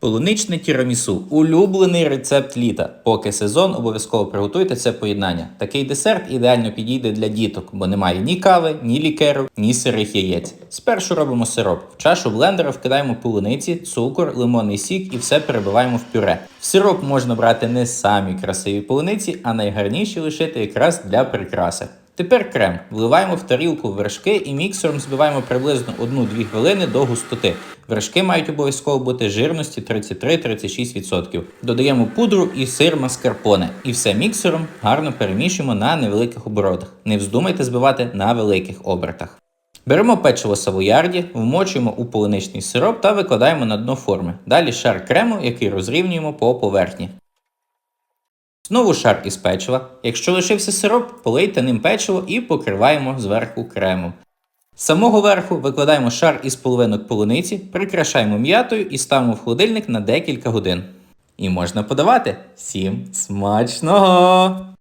Полуничне тірамісу улюблений рецепт літа. Поки сезон, обов'язково приготуйте це поєднання. Такий десерт ідеально підійде для діток, бо немає ні кави, ні лікеру, ні сирих яєць. Спершу робимо сироп. В чашу блендера вкидаємо полуниці, цукор, лимонний сік і все перебиваємо в пюре. В сироп можна брати не самі красиві полуниці, а найгарніші лишити якраз для прикраси. Тепер крем. Вливаємо в тарілку вершки і міксером збиваємо приблизно 1-2 хвилини до густоти. Вершки мають обов'язково бути жирності 33-36%. Додаємо пудру і сир маскарпоне. І все міксером гарно перемішуємо на невеликих оборотах. Не вздумайте збивати на великих обертах. Беремо печиво савоярді, вмочуємо у полуничний сироп та викладаємо на дно форми. Далі шар крему, який розрівнюємо по поверхні. Знову шар із печива. Якщо лишився сироп, полийте ним печиво і покриваємо зверху кремом. З самого верху викладаємо шар із половинок полуниці, прикрашаємо м'ятою і ставимо в холодильник на декілька годин. І можна подавати. Всім смачного!